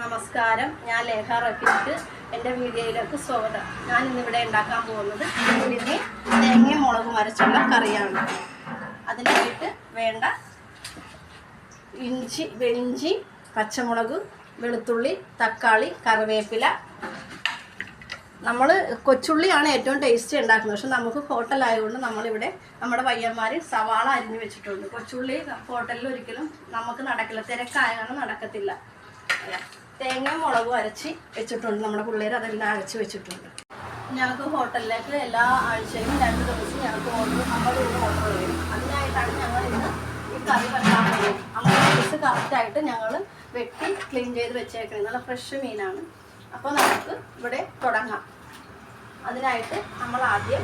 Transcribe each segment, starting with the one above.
നമസ്കാരം. ഞാൻ ലേഖ റഫീഖ്. എന്റെ വീഡിയോയിലേക്ക് സ്വാഗതം. ഞാൻ ഇന്നിവിടെ ഉണ്ടാക്കാൻ പോകുന്നത് ഉള്ളിനെ തേങ്ങയും മുളകും അരച്ചുള്ള കറിയാണ്. അതിനായിട്ട് വേണ്ട ഇഞ്ചി വെളിഞ്ചി പച്ചമുളക് വെളുത്തുള്ളി തക്കാളി കറിവേപ്പില. നമ്മൾ കൊച്ചുള്ളിയാണ് ഏറ്റവും ടേസ്റ്റ് ഉണ്ടാക്കുന്നത്. പക്ഷെ നമുക്ക് ഹോട്ടലായതുകൊണ്ട് നമ്മളിവിടെ നമ്മുടെ പയ്യന്മാർ സവാള അരിഞ്ഞു വെച്ചിട്ടുണ്ട്. കൊച്ചുള്ളി ഹോട്ടലിൽ ഒരിക്കലും നമുക്ക് നടക്കില്ല. തിരക്കായ നടക്കത്തില്ല. തേങ്ങ മുളകും അരച്ച് വെച്ചിട്ടുണ്ട്. നമ്മുടെ പിള്ളേർ അതെല്ലാം അരച്ച് വെച്ചിട്ടുണ്ട്. ഞങ്ങൾക്ക് ഹോട്ടലിലേക്ക് എല്ലാ ആഴ്ചയും രണ്ട് ദിവസം ഞങ്ങൾക്ക് ഓർഡർ അമ്പത് രൂപ ഓർഡർ വരും. അതിനായിട്ടാണ് ഞങ്ങൾ ഇന്ന് ഈ കറി വെക്കാൻ അമ്പത് പീസ് കറക്റ്റായിട്ട് ഞങ്ങൾ വെട്ടി ക്ലീൻ ചെയ്ത് വെച്ചേക്കുന്നത്. നല്ല ഫ്രഷ് മീനാണ്. അപ്പോൾ നമുക്ക് ഇവിടെ തുടങ്ങാം. അതിനായിട്ട് നമ്മൾ ആദ്യം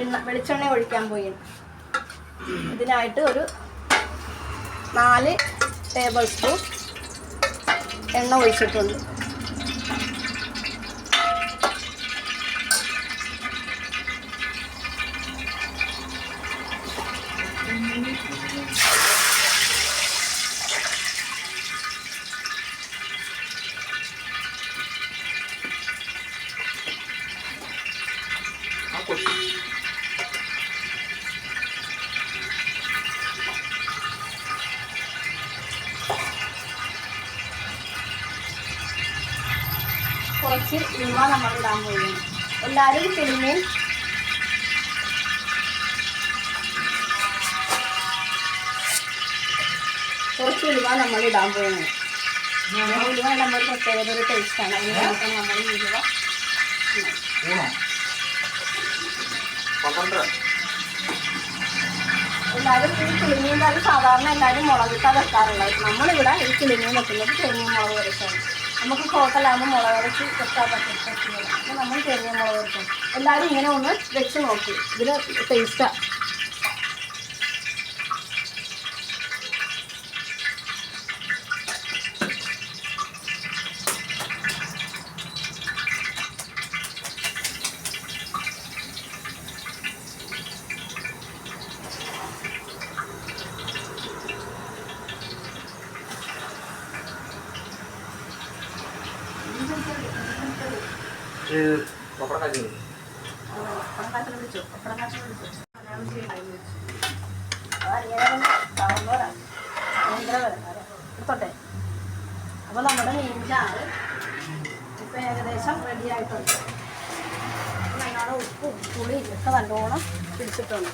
എണ്ണ വെളിച്ചെണ്ണ ഒഴിക്കാൻ പോയി ഇതിനായിട്ട് ഒരു നാല് ടേബിൾ സ്പൂൺ എണ്ണ ഒഴിച്ചിട്ടുണ്ട്. കുറച്ച് ഉലുവ നമ്മൾ ഇടാൻ പോകുന്നു. എല്ലാവരും കിളിമീൻ കുറച്ച് ഉലുവ നമ്മൾ ഇടാൻ പോകുന്നു ഉലുവ നമ്മൾ പ്രത്യേകത ഒരു ടേസ്റ്റാണ് അതിനായിട്ട് നമ്മൾ ഉലുവ എല്ലാവരും ഈ കറി സാധാരണ എല്ലാവരും മുളകിട്ടാണ് വെക്കാറുള്ളത്. നമ്മളിവിടെ ഈ കിളിമീൻ വെക്കുന്നത് തേങ്ങ മുളക് വരച്ചാണ് നമുക്ക് ഹോട്ടലാകുമ്പോൾ മുളക് വരച്ച് വെക്കാൻ പറ്റും അപ്പോൾ നമ്മൾ ചെറിയ മുളക് വരച്ചു എല്ലാവരും ഇങ്ങനെ ഒന്ന് വെച്ച് നോക്കി. ഇതിൽ ടേസ്റ്റാണ് ഇത് പപ്പടം കാച്ചി പപ്പടക്കാട്ടിൽ വിളിച്ചു പപ്പടക്കാട്ടിൽ വിളിച്ചു എടുത്തോട്ടെ. അപ്പോൾ നമ്മുടെ മീൻ ചാറ് ഇപ്പം ഏകദേശം റെഡിയായിട്ടുണ്ട് നല്ലോണം ഉപ്പും പുളിയും ഒക്കെ നല്ലോണം പിടിച്ചിട്ടുണ്ട്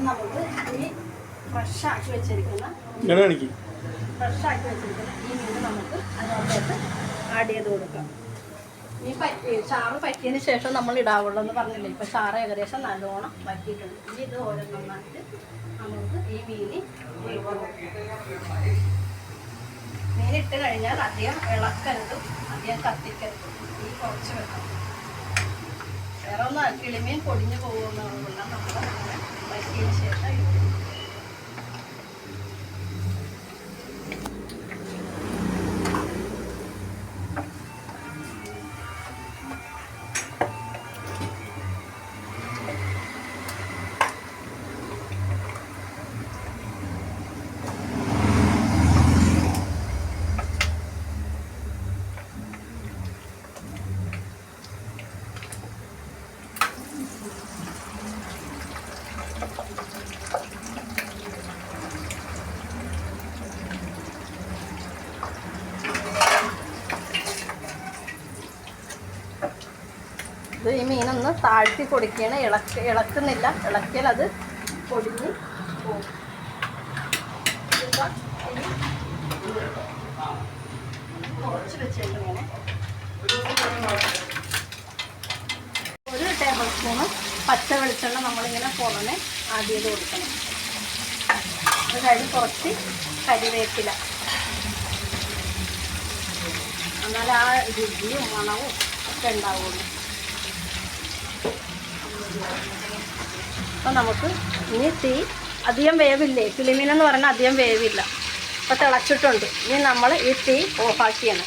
നമുക്ക് ഈ ഫ്രഷ് ആക്കി വെച്ചിരിക്കുന്ന ഫ്രഷാക്കി വെച്ചിരിക്കുന്ന ഈ മീൻ നമുക്ക് അതിനകത്തോട്ട് ആഡ് ചെയ്ത് കൊടുക്കാം. ഈ പറ്റി ചാറ് പറ്റിയതിന് ശേഷം നമ്മൾ ഇടാവുള്ളൂ എന്ന് പറഞ്ഞില്ലേ? ഇപ്പം ചാറ് ഏകദേശം നല്ലോണം പറ്റിയിട്ടുണ്ട് ഇനി ഇത് ഓരോന്നൊന്നായിട്ട് നമുക്ക് ഈ മീന് മീനിട്ട് കൊടുക്കാം. മീൻ ഇട്ട് കഴിഞ്ഞാൽ അധികം ഇളക്കരുത്. അധികം കത്തിക്കരുതും. ഈ കുറച്ച് വെക്കണം വേറെ ഒന്ന് കിളിമീൻ പൊടിഞ്ഞു പോകുന്നതുകൊണ്ടാണ് നമ്മൾ വറ്റിയതിന് ശേഷം ഈ മീനൊന്ന് താഴ്ത്തി കൊടുക്കുകയാണ് ഇളക്ക ഇളക്കുന്നില്ല. ഇളക്കിയാൽ അത് പൊടിഞ്ഞ് പോകും. ഒരു ടേബിൾ സ്പൂണ് പച്ച വെളിച്ചെണ്ണ നമ്മളിങ്ങനെ പുറമെ ആദ്യം ചെയ്ത് കൊടുക്കണം. അത് കഴിഞ്ഞ് കുറച്ച് കരിവേപ്പില. എന്നാൽ ആ രുചിയും മണവും ഒക്കെ ഉണ്ടാവുള്ളൂ. അപ്പം നമുക്ക് ഇനി തീ അധികം വേവില്ലേ? കിളിമീൻ എന്ന് പറഞ്ഞാൽ അധികം വേവില്ല. അപ്പോൾ തിളച്ചിട്ടുണ്ട്. ഇനി നമ്മൾ ഈ തീ ഓഫാക്കിയാണ്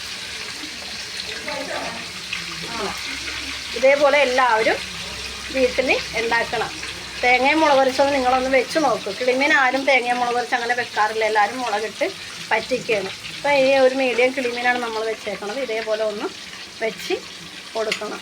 ഇതേപോലെ എല്ലാവരും വീട്ടിൽ ഉണ്ടാക്കണം. തേങ്ങയും മുളക് പൊരിച്ചത് നിങ്ങളൊന്ന് വെച്ച് നോക്കും. കിളിമീൻ ആരും തേങ്ങയും മുളക് പൊരിച്ച് അങ്ങനെ വെക്കാറില്ല. എല്ലാവരും മുളകിട്ട് പറ്റിക്കുകയാണ്. അപ്പോൾ ഈ ഒരു മീഡിയം കിളിമീനാണ് നമ്മൾ വെച്ചേക്കുന്നത് ഇതേപോലെ ഒന്ന് വെച്ച് കൊടുക്കണം.